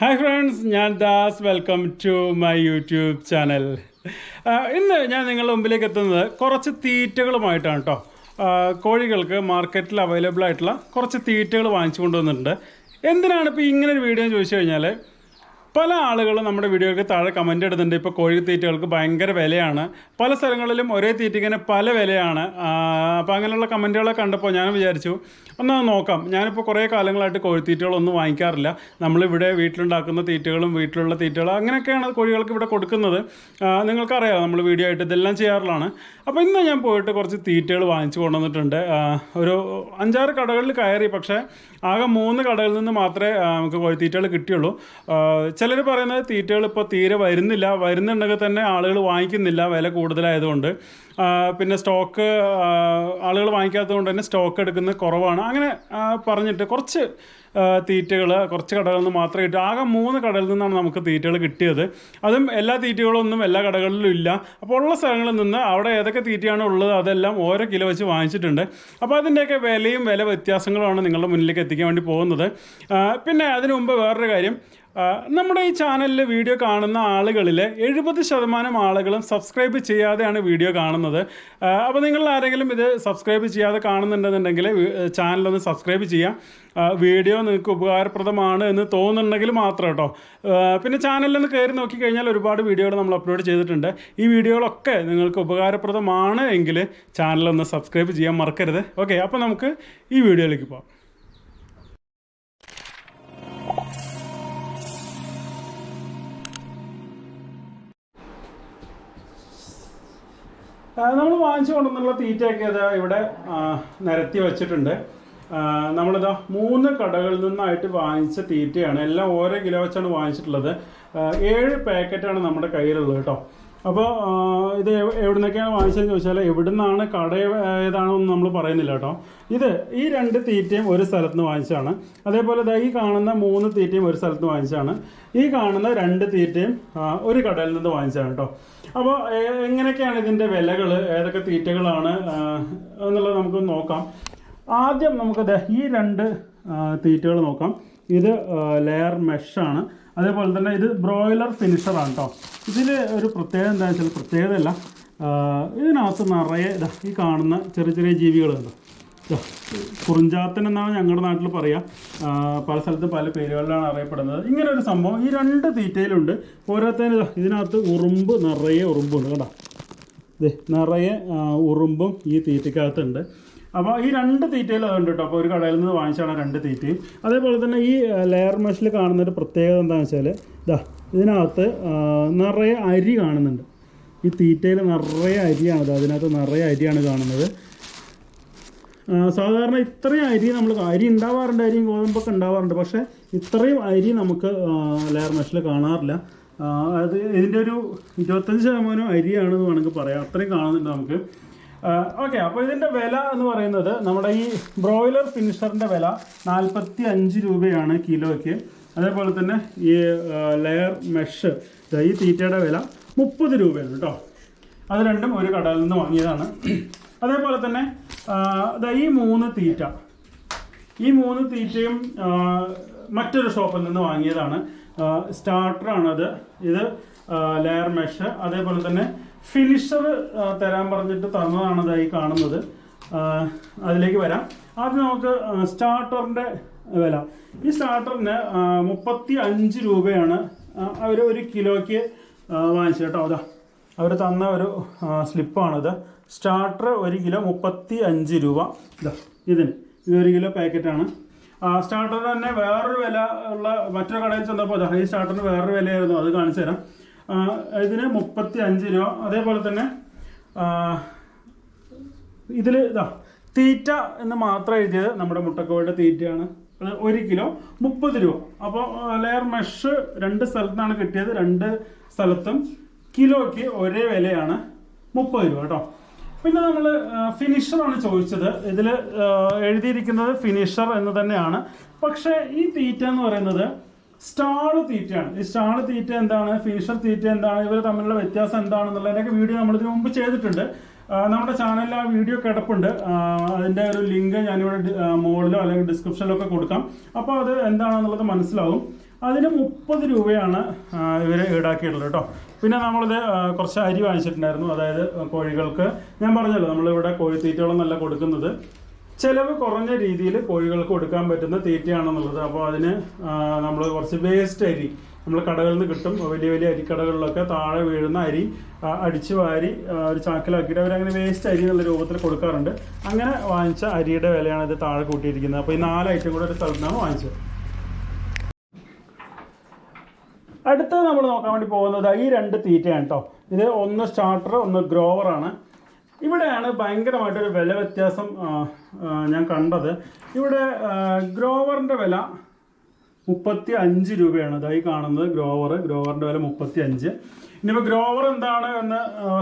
Hi friends ഞാൻ Das. Welcome to my YouTube channel ഇന്ന് ഞാൻ നിങ്ങളുടെ മുമ്പിലേക്ക് എത്തുന്നത് കുറച്ച് തീറ്റകളുമായിട്ടാണ് കേട്ടോ കോഴികൾക്ക് മാർക്കറ്റിൽ അവൈലബിൾ ആയിട്ടുള്ള കുറച്ച് തീറ്റകൾ വാങ്ങിച്ചു കൊണ്ടുവന്നിട്ടുണ്ട്. എന്തിനാണ് ഇപ്പോൾ ഇങ്ങനെ ഒരു വീഡിയോ ചോദിച്ചു കഴിഞ്ഞാൽ പല ആളുകളും നമ്മുടെ വീഡിയോയ്ക്ക് താഴെ കമന്റ് ഇടുന്നുണ്ട്. ഇപ്പോൾ കോഴി തീറ്റകൾക്ക് ഭയങ്കര വിലയാണ്. പല സ്ഥലങ്ങളിലും ഒരേ തീറ്റയ്ക്കിന് പല വിലയാണ്. അപ്പോൾ അങ്ങനെയുള്ള കമന്റുകളൊക്കെ കണ്ടപ്പോൾ ഞാൻ വിചാരിച്ചു ഒന്ന് നോക്കാം. ഞാനിപ്പോൾ കുറേ കാലങ്ങളായിട്ട് കോഴിത്തീറ്റകളൊന്നും വാങ്ങിക്കാറില്ല. നമ്മളിവിടെ വീട്ടിലുണ്ടാക്കുന്ന തീറ്റകളും വീട്ടിലുള്ള തീറ്റകളും അങ്ങനെയൊക്കെയാണ് കോഴികൾക്ക് ഇവിടെ കൊടുക്കുന്നത്. നിങ്ങൾക്കറിയാം നമ്മൾ വീഡിയോ ആയിട്ട് ഇതെല്ലാം ചെയ്യാറുള്ളതാണ്. അപ്പോൾ ഇന്ന് ഞാൻ പോയിട്ട് കുറച്ച് തീറ്റകൾ വാങ്ങിച്ചു കൊണ്ടുവന്നിട്ടുണ്ട്. ഒരു അഞ്ചാറ് കടകളിൽ കയറി പക്ഷേ ആകെ മൂന്ന് കടകളിൽ നിന്ന് മാത്രമേ നമുക്ക് കോഴിത്തീറ്റകൾ കിട്ടിയുള്ളൂ. ചിലർ പറയുന്നത് തീറ്റകൾ ഇപ്പോൾ തീരെ വരുന്നില്ല. വരുന്നുണ്ടെങ്കിൽ തന്നെ ആളുകൾ വാങ്ങിക്കുന്നില്ല. വില കൂടുതലായതുകൊണ്ട്. പിന്നെ സ്റ്റോക്ക് ആളുകൾ വാങ്ങിക്കാത്തത് കൊണ്ട് തന്നെ സ്റ്റോക്ക് എടുക്കുന്നത് കുറവാണ്. അങ്ങനെ പറഞ്ഞിട്ട് കുറച്ച് തീറ്റകൾ കുറച്ച് കടകളിൽ നിന്ന് മാത്രമേ കിട്ടൂ. ആകെ മൂന്ന് കടകളിൽ നിന്നാണ് നമുക്ക് തീറ്റകൾ കിട്ടിയത്. അതും എല്ലാ തീറ്റകളൊന്നും എല്ലാ കടകളിലും ഇല്ല. അപ്പോൾ ഉള്ള സ്ഥലങ്ങളിൽ നിന്ന് അവിടെ ഏതൊക്കെ തീറ്റയാണ് ഉള്ളത് അതെല്ലാം ഓരോ കിലോ വെച്ച് വാങ്ങിച്ചിട്ടുണ്ട്. അപ്പോൾ അതിന്റെയൊക്കെ വിലയും വില വ്യത്യാസങ്ങളുമാണ് നിങ്ങളുടെ മുന്നിലേക്ക് എത്തിക്കാൻ വേണ്ടി പോകുന്നത്. പിന്നെ അതിനു മുമ്പ് വേറൊരു കാര്യം. നമ്മുടെ ഈ ചാനലിലെ വീഡിയോ കാണുന്ന ആളുകളിൽ എഴുപത് ശതമാനം ആളുകളും സബ്സ്ക്രൈബ് ചെയ്യാതെയാണ് വീഡിയോ കാണുന്നത്. അപ്പോൾ നിങ്ങൾ ആരെങ്കിലും ഇത് സബ്സ്ക്രൈബ് ചെയ്യാതെ കാണുന്നുണ്ടെന്നുണ്ടെങ്കിൽ ചാനലൊന്ന് സബ്സ്ക്രൈബ് ചെയ്യാം. വീഡിയോ നിങ്ങൾക്ക് ഉപകാരപ്രദമാണ് എന്ന് തോന്നുന്നുണ്ടെങ്കിൽ മാത്രം കേട്ടോ. പിന്നെ ചാനലിൽ ചാനലിലൊന്ന് കയറി നോക്കിക്കഴിഞ്ഞാൽ ഒരുപാട് വീഡിയോകൾ നമ്മൾ അപ്ലോഡ് ചെയ്തിട്ടുണ്ട്. ഈ വീഡിയോകളൊക്കെ നിങ്ങൾക്ക് ഉപകാരപ്രദമാണ് എങ്കിൽ ചാനലൊന്ന് സബ്സ്ക്രൈബ് ചെയ്യാൻ മറക്കരുത്. ഓക്കെ അപ്പോൾ നമുക്ക് ഈ വീഡിയോയിലേക്ക് പോകാം നമ്മൾ വാങ്ങിച്ചു കൊണ്ടുവന്നുള്ള തീറ്റയൊക്കെ ഇതാ ഇവിടെ നിരത്തി വെച്ചിട്ടുണ്ട്. നമ്മളിതാ മൂന്ന് കടകളിൽ നിന്നായിട്ട് വാങ്ങിച്ച തീറ്റയാണ്. എല്ലാം ഓരോ കിലോ വെച്ചാണ് വാങ്ങിച്ചിട്ടുള്ളത്. ഏഴ് പാക്കറ്റാണ് നമ്മുടെ കയ്യിലുള്ളത് കേട്ടോ. അപ്പോൾ ഇത് എവിടെ എവിടുന്നൊക്കെയാണ് വാങ്ങിച്ചതെന്ന് ചോദിച്ചാൽ എവിടെ നിന്നാണ് കട ഏതാണെന്ന് നമ്മൾ പറയുന്നില്ല കേട്ടോ. ഇത് ഈ രണ്ട് തീറ്റയും ഒരു സ്ഥലത്ത് നിന്ന് വാങ്ങിച്ചതാണ്. അതേപോലെ ദാ ഈ കാണുന്ന മൂന്ന് തീറ്റയും ഒരു സ്ഥലത്ത് നിന്ന് വാങ്ങിച്ചതാണ്. ഈ കാണുന്ന രണ്ട് തീറ്റയും ഒരു കടയിൽ നിന്ന് വാങ്ങിച്ചതാണ് കേട്ടോ. അപ്പോൾ എങ്ങനെയൊക്കെയാണ് ഇതിന്റെ വിലകൾ ഏതൊക്കെ തീറ്റകളാണ്? എന്നുള്ളത് നമുക്ക് നോക്കാം. ആദ്യം നമുക്ക് ഈ രണ്ട് തീറ്റകൾ നോക്കാം. ഇത് ലെയർ മെഷാണ് അതേപോലെ തന്നെ ഇത് ബ്രോയിലർ ഫിനിഷറാണ് കേട്ടോ ഇതിൽ ഒരു പ്രത്യേകത എന്താണെന്ന് വെച്ചാൽ പ്രത്യേകതയല്ല. ഇതിനകത്ത് നിറയെ ദാ ഈ കാണുന്ന ചെറിയ ചെറിയ ജീവികളുണ്ട് കുറിഞ്ചാത്തൻ എന്നാണ് ഞങ്ങളുടെ നാട്ടിൽ പറയുക പല സ്ഥലത്തും പല പേരുകളിലാണ് അറിയപ്പെടുന്നത്. ഇങ്ങനെ ഒരു സംഭവം ഈ രണ്ട് തീറ്റയിലുണ്ട്. ഓരോരുത്തരും ഇതാ, ഇതിനകത്ത് ഉറുമ്പ് നിറയെ ഉറുമ്പുണ്ട് കേട്ടോ ദേ നിറയെ ഉറുമ്പും ഈ തീറ്റയ്ക്കകത്തുണ്ട് അപ്പോൾ ഈ രണ്ട് തീറ്റയിൽ അതുണ്ട് കേട്ടോ. അപ്പോൾ ഒരു കടയിൽ നിന്ന് വാങ്ങിച്ചാണ് രണ്ട് തീറ്റയും അതേപോലെ തന്നെ ഈ ലെയർ മെഷിൽ കാണുന്ന ഒരു പ്രത്യേകത എന്താണെന്ന് വെച്ചാൽ ഇതാ ഇതിനകത്ത് നിറയെ അരി കാണുന്നുണ്ട്. ഈ തീറ്റയിൽ നിറയെ അരിയാണ് ഇത് അതിനകത്ത് നിറയെ അരിയാണ് കാണുന്നത്. സാധാരണ ഇത്രയും അരി നമ്മൾ അരി ഉണ്ടാവാറുണ്ട് അരിയും ഗോതമ്പൊക്കെ ഉണ്ടാവാറുണ്ട് പക്ഷേ ഇത്രയും അരി നമുക്ക് ലെയർ മെഷിൽ കാണാറില്ല. അത് ഇതിന്റെ ഒരു ഇരുപത്തഞ്ച് ശതമാനം അരിയാണെന്ന് വേണമെങ്കിൽ പറയാം. അത്രയും കാണുന്നുണ്ട് നമുക്ക്. ഓക്കെ അപ്പോൾ ഇതിന്റെ വില എന്ന് പറയുന്നത് നമ്മുടെ ഈ ബ്രോയിലർ ഫിനിഷറിന്റെ വില നാൽപ്പത്തി അഞ്ച് രൂപയാണ് കിലോയ്ക്ക്. അതേപോലെ തന്നെ ഈ ലെയർ മെഷ് ഈ തീറ്റയുടെ വില മുപ്പത് രൂപയാണ് കേട്ടോ. അത് രണ്ടും ഒരു കടയിൽ നിന്ന് വാങ്ങിയതാണ്. അതേപോലെ തന്നെ ഈ മൂന്ന് തീറ്റ. ഈ മൂന്ന് തീറ്റയും മറ്റൊരു ഷോപ്പിൽ നിന്ന് വാങ്ങിയതാണ്. സ്റ്റാർട്ടറാണത് ഇത് ലെയർ മെഷ് അതേപോലെ തന്നെ ഫിനിഷർ തരാൻ പറഞ്ഞിട്ട് തന്നതാണ് ഇതായി കാണുന്നത്. അതിലേക്ക് വരാം. ആദ്യം നമുക്ക് സ്റ്റാർട്ടറിന്റെ വില. ഈ സ്റ്റാർട്ടറിന് മുപ്പത്തി അഞ്ച് രൂപയാണ് അവർ ഒരു കിലോയ്ക്ക് വാങ്ങിച്ചത് കേട്ടോ. അതാ അവർ തന്ന ഒരു സ്ലിപ്പാണിത്. സ്റ്റാർട്ടർ ഒരു കിലോ മുപ്പത്തി അഞ്ച് രൂപ. ഇതാ ഇതിന്. ഇത് ഒരു കിലോ പാക്കറ്റാണ്. സ്റ്റാർട്ടറിന് തന്നെ വേറൊരു വില ഉള്ള മറ്റൊരു കടയിൽ ചെന്നപ്പോൾ ഈ സ്റ്റാർട്ടറിന് വേറൊരു വിലയായിരുന്നു. അത് കാണിച്ചു തരാം. ഇതിന് മുപ്പത്തി അഞ്ച് രൂപ അതേപോലെ തന്നെ ഇതിൽ ഇതാ തീറ്റ എന്ന് മാത്രം എഴുതിയത് നമ്മുടെ മുട്ടക്കോയുടെ തീറ്റയാണ്. അത് ഒരു കിലോ മുപ്പത് രൂപ. അപ്പോൾ ലെയർ മെഷ് രണ്ട് സ്ഥലത്താണ് കിട്ടിയത് രണ്ട് സ്ഥലത്തും കിലോയ്ക്ക് ഒരേ വിലയാണ് മുപ്പത് രൂപ കേട്ടോ. പിന്നെ നമ്മൾ ഫിനിഷറാണ് ചോദിച്ചത്. ഇതിൽ എഴുതിയിരിക്കുന്നത് ഫിനിഷർ എന്ന് തന്നെയാണ്. പക്ഷേ ഈ തീറ്റ എന്ന് പറയുന്നത് സ്റ്റാൾ തീറ്റയാണ് ഈ സ്റ്റാൾ തീറ്റ എന്താണ്? ഫിനിഷർ തീറ്റ എന്താണ്? ഇവർ തമ്മിലുള്ള വ്യത്യാസം എന്താണെന്നുള്ളതിന്റെയൊക്കെ വീഡിയോ നമ്മൾ ഇതിനു മുമ്പ് ചെയ്തിട്ടുണ്ട്. നമ്മുടെ ചാനലിൽ ആ വീഡിയോ കിടപ്പുണ്ട്. അതിന്റെ ഒരു ലിങ്ക് ഞാനിവിടെ മുകളിലോ അല്ലെങ്കിൽ ഡിസ്ക്രിപ്ഷനിലോ ഒക്കെ കൊടുക്കാം. അപ്പോൾ അത് എന്താണെന്നുള്ളത് മനസ്സിലാവും. അതിന് മുപ്പത് രൂപയാണ് ഇവർ ഈടാക്കിയിട്ടുള്ളത് കേട്ടോ. പിന്നെ നമ്മളിത് കുറച്ച് അരി വാങ്ങിച്ചിട്ടുണ്ടായിരുന്നു. അതായത് കോഴികൾക്ക്. ഞാൻ പറഞ്ഞല്ലോ നമ്മളിവിടെ കോഴിത്തീറ്റകളൊന്നല്ല കൊടുക്കുന്നത്. ചിലവ് കുറഞ്ഞ രീതിയിൽ കോഴികൾക്ക് കൊടുക്കാൻ പറ്റുന്ന തീറ്റയാണെന്നുള്ളത്. അപ്പോൾ അതിന് നമ്മൾ കുറച്ച് വേസ്റ്റ് അരി നമ്മൾ കടകളിൽ നിന്ന് കിട്ടും. വലിയ വലിയ അരിക്കടകളിലൊക്കെ താഴെ വീഴുന്ന അരി അടിച്ച് വാരി ഒരു ചാക്കിലാക്കിയിട്ട് അവരങ്ങനെ വേസ്റ്റ് അരി എന്നുള്ള രൂപത്തിൽ കൊടുക്കാറുണ്ട്. അങ്ങനെ വാങ്ങിച്ച അരിയുടെ വിലയാണ് ഇത് താഴെ കൂട്ടിയിരിക്കുന്നത്. അപ്പോൾ ഈ നാല് ഐറ്റം കൂടെ ഒരു സ്ഥലത്ത് നിന്നാണ് വാങ്ങിച്ചത്. അടുത്തത് നമ്മൾ നോക്കാൻ വേണ്ടി പോകുന്നത് ഈ രണ്ട് തീറ്റയാണ് കേട്ടോ. ഇത് ഒന്ന് സ്റ്റാർട്ടർ ഒന്ന് ഗ്രോവറാണ്. ഇവിടെയാണ് ഭയങ്കരമായിട്ടൊരു വില വ്യത്യാസം ഞാൻ കണ്ടത്. ഇവിടെ ഗ്രോവറിന്റെ വില മുപ്പത്തി അഞ്ച് രൂപയാണ് ഇതായി കാണുന്നത് ഗ്രോവർ ഗ്രോവറിന്റെ വില മുപ്പത്തി അഞ്ച് ഇനിയിപ്പോൾ ഗ്രോവർ എന്താണ് എന്ന്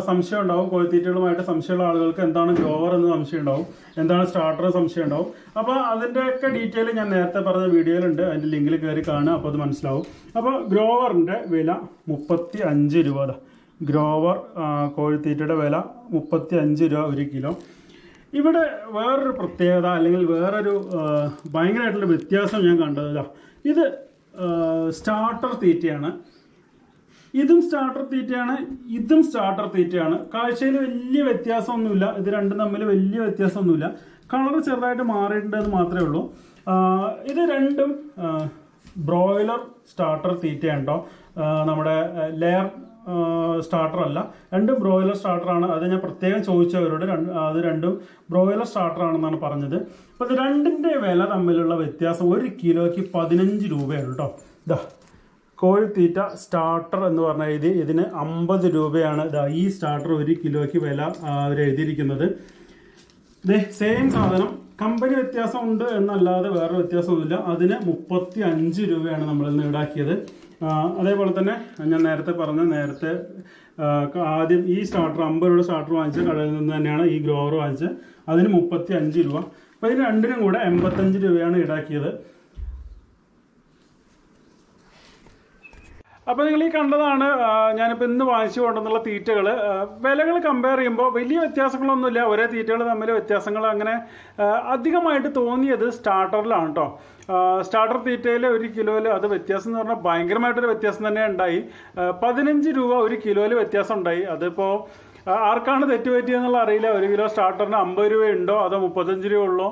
സംശയം ഉണ്ടാവും. കോഴിത്തീറ്റകളുമായിട്ട് സംശയമുള്ള ആളുകൾക്ക് എന്താണ് ഗ്രോവർ എന്ന് സംശയം ഉണ്ടാവും. എന്താണ് സ്റ്റാർട്ടർ സംശയം ഉണ്ടാവും. അപ്പോൾ അതിന്റെയൊക്കെ ഡീറ്റെയിൽ ഞാൻ നേരത്തെ പറഞ്ഞ വീഡിയോയിലുണ്ട്. അതിന്റെ ലിങ്കിൽ കയറി കാണുക അപ്പോൾ അത് മനസ്സിലാവും. അപ്പോൾ ഗ്രോവറിന്റെ വില മുപ്പത്തി അഞ്ച് രൂപ. ഗ്രോവർ കോഴിത്തീറ്റയുടെ വില മുപ്പത്തി അഞ്ച് രൂപ ഒരു കിലോ. ഇവിടെ വേറൊരു പ്രത്യേകത അല്ലെങ്കിൽ വേറൊരു ഭയങ്കരമായിട്ടുള്ള വ്യത്യാസം ഞാൻ കണ്ടതില്ല ഇത്. സ്റ്റാർട്ടർ തീറ്റയാണ്. ഇതും സ്റ്റാർട്ടർ തീറ്റയാണ് ഇതും സ്റ്റാർട്ടർ തീറ്റയാണ്. കാഴ്ചയിൽ വലിയ വ്യത്യാസമൊന്നുമില്ല. ഇത് രണ്ടും തമ്മിൽ വലിയ വ്യത്യാസമൊന്നുമില്ല. കളർ ചെറുതായിട്ട് മാറിയിട്ടുണ്ടെന്ന് മാത്രമേ ഉള്ളൂ. ഇത് രണ്ടും ബ്രോയിലർ സ്റ്റാർട്ടർ തീറ്റയാണ് കേട്ടോ നമ്മുടെ ലെയർ സ്റ്റാർട്ടർ അല്ല. രണ്ടും ബ്രോയിലർ സ്റ്റാർട്ടറാണ് അത് ഞാൻ പ്രത്യേകം ചോദിച്ചവരോട് രണ്ട് അത് രണ്ടും ബ്രോയിലർ സ്റ്റാർട്ടർ ആണെന്നാണ് പറഞ്ഞത്. അപ്പോൾ രണ്ടിന്റെ വില തമ്മിലുള്ള വ്യത്യാസം ഒരു കിലോയ്ക്ക് പതിനഞ്ച് രൂപയാണ് കേട്ടോ. ഇതാ കോഴിത്തീറ്റ സ്റ്റാർട്ടർ എന്ന് പറഞ്ഞ എഴുതി ഇതിന് അമ്പത് രൂപയാണ് ഇതാ ഈ സ്റ്റാർട്ടർ ഒരു കിലോയ്ക്ക് വില അവർ എഴുതിയിരിക്കുന്നത്. ഇതേ സെയിം സാധനം. കമ്പനി വ്യത്യാസം ഉണ്ട് എന്നല്ലാതെ വേറെ വ്യത്യാസമൊന്നുമില്ല അതിന് മുപ്പത്തി അഞ്ച് രൂപയാണ് നമ്മളിൽ നിന്ന് ഈടാക്കിയത്. അതേപോലെ തന്നെ ഞാൻ നേരത്തെ പറഞ്ഞ നേരത്തെ ആദ്യം ഈ സ്റ്റാർട്ടർ അമ്പത് രൂപ സ്റ്റാർട്ടർ വാങ്ങിച്ച കടയിൽ നിന്ന് തന്നെയാണ് ഈ ഗ്രോവർ വാങ്ങിച്ചത്. അതിന് മുപ്പത്തി അഞ്ച് രൂപ. അപ്പോൾ ഇതിന് രണ്ടിനും കൂടെ എൺപത്തഞ്ച് രൂപയാണ് ഈടാക്കിയത്. അപ്പോൾ നിങ്ങൾ ഈ കണ്ടതാണ് ഞാനിപ്പോൾ ഇന്ന് വാങ്ങിച്ചു കൊണ്ടുവന്നുള്ള തീറ്റകൾ വിലകൾ കമ്പയർ ചെയ്യുമ്പോൾ വലിയ വ്യത്യാസങ്ങളൊന്നുമില്ല. ഒരേ തീറ്റകൾ തമ്മിൽ വ്യത്യാസങ്ങൾ അങ്ങനെ അധികമായിട്ട് തോന്നിയത് സ്റ്റാർട്ടറിലാണ് കേട്ടോ സ്റ്റാർട്ടർ തീറ്റയിൽ ഒരു കിലോയിൽ അത് വ്യത്യാസം എന്ന് പറഞ്ഞാൽ ഭയങ്കരമായിട്ടൊരു വ്യത്യാസം തന്നെ ഉണ്ടായി. പതിനഞ്ച് രൂപ ഒരു കിലോയിൽ വ്യത്യാസം ഉണ്ടായി. അതിപ്പോൾ ആർക്കാണ് തെറ്റുപറ്റിയെന്നുള്ള അറിയില്ല. ഒരു കിലോ സ്റ്റാർട്ടറിന് അമ്പത് രൂപയുണ്ടോ? അതോ മുപ്പത്തഞ്ച് രൂപ ഉള്ളോ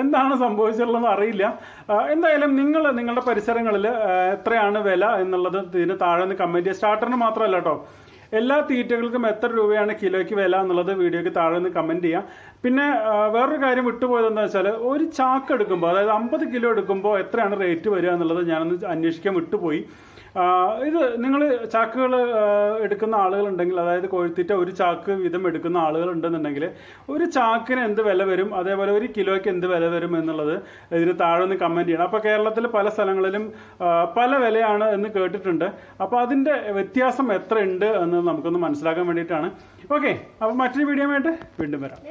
എന്താണ് സംഭവിച്ചിട്ടുള്ളതെന്ന് അറിയില്ല. എന്തായാലും നിങ്ങൾ നിങ്ങളുടെ പരിസരങ്ങളിൽ എത്രയാണ് വില എന്നുള്ളത് ഇതിന് താഴെ നിന്ന് കമന്റ് ചെയ്യുക. സ്റ്റാർട്ടറിന് മാത്രമല്ല കേട്ടോ എല്ലാ തീറ്റകൾക്കും എത്ര രൂപയാണ് കിലോയ്ക്ക് വില എന്നുള്ളത് വീഡിയോയ്ക്ക് താഴെ നിന്ന് കമന്റ് ചെയ്യാം പിന്നെ വേറൊരു കാര്യം വിട്ടുപോയത് വെച്ചാൽ ഒരു ചാക്ക് എടുക്കുമ്പോൾ അതായത് അമ്പത് കിലോ എടുക്കുമ്പോൾ എത്രയാണ് റേറ്റ് വരിക എന്നുള്ളത് ഞാനൊന്ന് അന്വേഷിക്കാൻ വിട്ടുപോയി. ഇത് നിങ്ങൾ ചാക്കുകൾ എടുക്കുന്ന ആളുകളുണ്ടെങ്കിൽ അതായത് കോഴിത്തീറ്റ ഒരു ചാക്ക് വീതം എടുക്കുന്ന ആളുകളുണ്ടെന്നുണ്ടെങ്കിൽ ഒരു ചാക്കിന് എന്ത് വില വരും? അതേപോലെ ഒരു കിലോയ്ക്ക് എന്ത് വില വരും എന്നുള്ളത് ഇതിന് താഴെ നിന്ന് കമന്റ് ചെയ്യണം. അപ്പോൾ കേരളത്തിൽ പല സ്ഥലങ്ങളിലും പല വിലയാണ് എന്ന് കേട്ടിട്ടുണ്ട്. അപ്പോൾ അതിന്റെ വ്യത്യാസം എത്ര ഉണ്ട് എന്ന് നമുക്കൊന്ന് മനസ്സിലാക്കാൻ വേണ്ടിയിട്ടാണ്. ഓക്കെ അപ്പോൾ മറ്റൊരു വീഡിയോ ആയിട്ട് വീണ്ടും വരാം.